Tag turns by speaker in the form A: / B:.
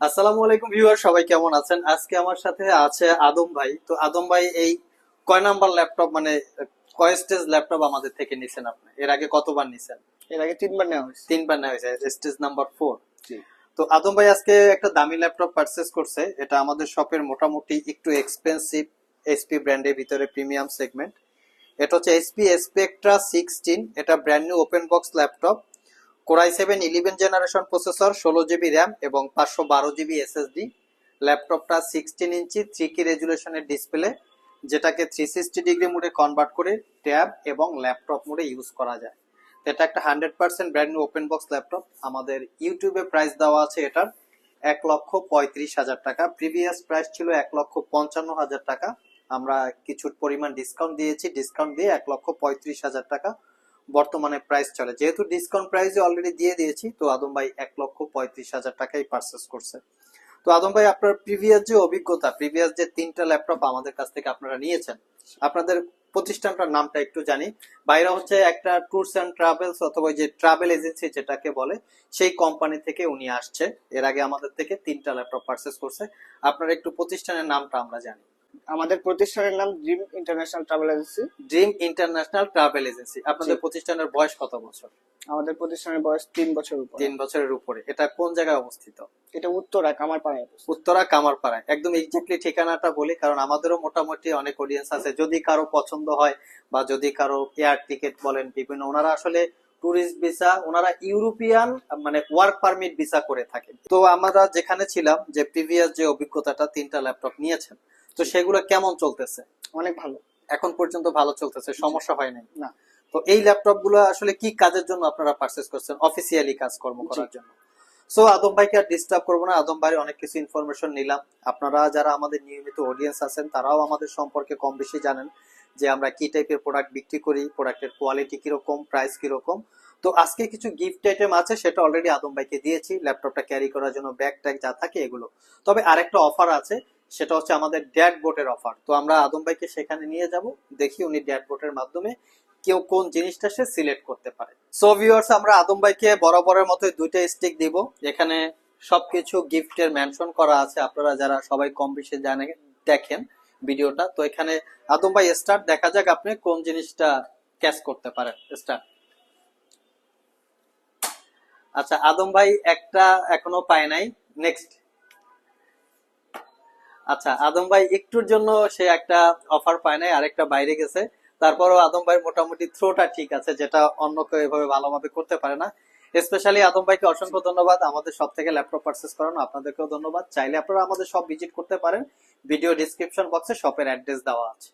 A: আসসালামু আলাইকুম ভিউয়ার সবাই কেমন আছেন? আজকে আমার সাথে আছে আদম ভাই। তো আদম ভাই এই কয় নাম্বার ল্যাপটপ মানে কয় স্টেজ ল্যাপটপ আমাদের থেকে নিছেন আপনি? এর আগে কতবার নিছেন?
B: এর আগে তিনবার নেওয়া হয়েছে।
A: তিনবার নেওয়া হয়েছে স্টেজ নাম্বার ফোর। তো আদম ভাই আজকে একটা দামি ল্যাপটপ পারচেস করছে। এটা আমাদের শপের মোটামুটি একটু এক্সপেন্সিভ এসপি ব্র্যান্ডের ভিতরে প্রিমিয়াম সেগমেন্ট এটা হচ্ছে এসপি স্পেকট্রা সিক্সটিন এটা brand new open box laptop. Core i seven eleven generation processor, ষোলো জিবি র্যাম এবং পাঁচশো বারো জিবি এসএসডি ল্যাপটপটা সিক্সটিন ইঞ্চি থ্রি কি রেজুলেশনের ডিসপ্লে যেটাকে থ্রি সিক্সটি ডিগ্রি মোডে কনভার্ট করে ট্যাব এবং ল্যাপটপ মোডে ইউজ করা যায়। এটা একটা hundred percent brand new open box laptop. আমাদের ইউটিউবে প্রাইস দেওয়া আছে এটার এক লক্ষ পঁয়ত্রিশ হাজার টাকা। প্রিভিয়াস প্রাইস ছিল এক লক্ষ পঞ্চান্ন হাজার টাকা। আমরা কিছু পরিমাণ ডিসকাউন্ট দিয়েছি। ডিসকাউন্ট দিয়ে এক লক্ষ পঁয়ত্রিশ হাজার টাকা বর্তমানে প্রাইস চলে। যেহেতু ডিসকাউন্ট প্রাইসে অলরেডি দিয়ে দিয়েছি, তো আদম ভাই এক লক্ষ পঁয়ত্রিশ হাজার টাকাই পারচেস করছে। তো আদম ভাই, আপনার প্রিভিয়াস যে অভিজ্ঞতা প্রিভিয়াস যে তিনটা ল্যাপটপ আমাদের কাছ থেকে আপনারা নিয়েছেন, আপনাদের প্রতিষ্ঠানটার নামটা একটু জানি। বাইরে হচ্ছে একটা ট্যুরস অ্যান্ড ট্রাভেলস অথবা যে ট্রাভেল এজেন্সি যেটাকে বলে, সেই কোম্পানি থেকে উনি আসছে। এর আগে আমাদের থেকে তিনটা ল্যাপটপ পারচেস করছে। আপনার একটু প্রতিষ্ঠানের নামটা আমরা জানি।
B: আমাদের প্রতিষ্ঠানের নাম dream international travel agency
A: dream international travel agency আপনাদের প্রতিষ্ঠানের বয়স কত বছর?
B: আমাদের প্রতিষ্ঠানের বয়স তিন বছর উপর।
A: তিন বছরের উপরে। এটা কোন জায়গায় অবস্থিত?
B: এটা উত্তরা কামারপাড়ায়।
A: উত্তরা কামারপাড়ায়। একদম এক্স্যাক্টলি ঠিকানাটা বলি কারণ আমাদেরও মোটামুটি অনেক অডিয়েন্স আছে। যদি কারও পছন্দ হয় বা যদি কারও এয়ার টিকেট বলেন বিভিন্ন ওনারা আসলে টুরিস্ট ভিসা ওনারা ইউরোপিয়ান মানে ওয়ার্ক পারমিট ভিসা করে থাকে। তো আমরা যেখানে ছিলাম যে প্রিভিয়াস যে অভিজ্ঞতাটা তিনটা ল্যাপটপ নিয়েছেন তো সেগুলো কেমন চলতেছে?
B: অনেক ভালো।
A: এখন পর্যন্ত ভালো চলতেছে সমস্যা হয় নাই?
B: না।
A: তো এই ল্যাপটপগুলো আসলে কি কাজের জন্য আপনারা পারচেস করছেন? অফিসিয়ালি কাজকর্ম করার জন্য। সো আদম ভাইকে আর ডিস্টার্ব করব না। আদম ভাইয়ের অনেক কিছু ইনফরমেশন নিলাম। আপনারা যারা আমাদের নিয়মিত অডিয়েন্স আছেন তারাও আমাদের সম্পর্কে কম বেশি জানেন যে আমরা কি টাইপের প্রোডাক্ট বিক্রি করি প্রোডাক্টের কোয়ালিটি কীরকম প্রাইস কীরকম। তো আজকে কিছু গিফট আইটেম আছে সেটা অলরেডি আদম ভাইকে দিয়েছি। ল্যাপটপটা ক্যারি করার জন্য ব্যাগ ট্যাগ যা থাকে এগুলো। তবে আরেকটা অফার আছে সেটা হচ্ছে আমাদের ড্যাড বোটের অফার তো আমরা আদম ভাইকে সেখানে নিয়ে যাব, দেখি উনি ড্যাড বোটের মাধ্যমে কেউ কোন জিনিসটা সে সিলেক্ট করতে পারে। সো ভিউয়ার্স আমরা আদম ভাইকে বরাবরের মতো দুইটা স্টিক দিব। এখানে সবকিছু গিফটের মেনশন করা আছে, আপনারা যারা সবাই কম বেশি জানে, দেখেন ভিডিওটা। তো এখানে আদম ভাই স্টার্ট দেখা যাক আপনি কোন জিনিসটা ক্যাচ করতে পারেন। স্টার্ট আচ্ছা আদম ভাই একটা এখনও পায় নাই। নেক্সট আচ্ছা আদম ভাই একটুর জন্য সে একটা অফার পায় নাই, আরেকটা বাইরে গেছে। তারপরও আদম ভাই মোটামুটি থ্রোটা ঠিক আছে, যেটা অন্য কেউ এভাবে ভালোভাবে করতে পারে না। স্পেশালি আদম ভাইকে অসংখ্য ধন্যবাদ আমাদের সব থেকে ল্যাপটপ পারচেস করানো, আপনাদেরকেও ধন্যবাদ। চাইলে আপনারা আমাদের সব ভিজিট করতে পারেন। ভিডিও ডিসক্রিপশন বক্সে শপের অ্যাড্রেস দেওয়া আছে।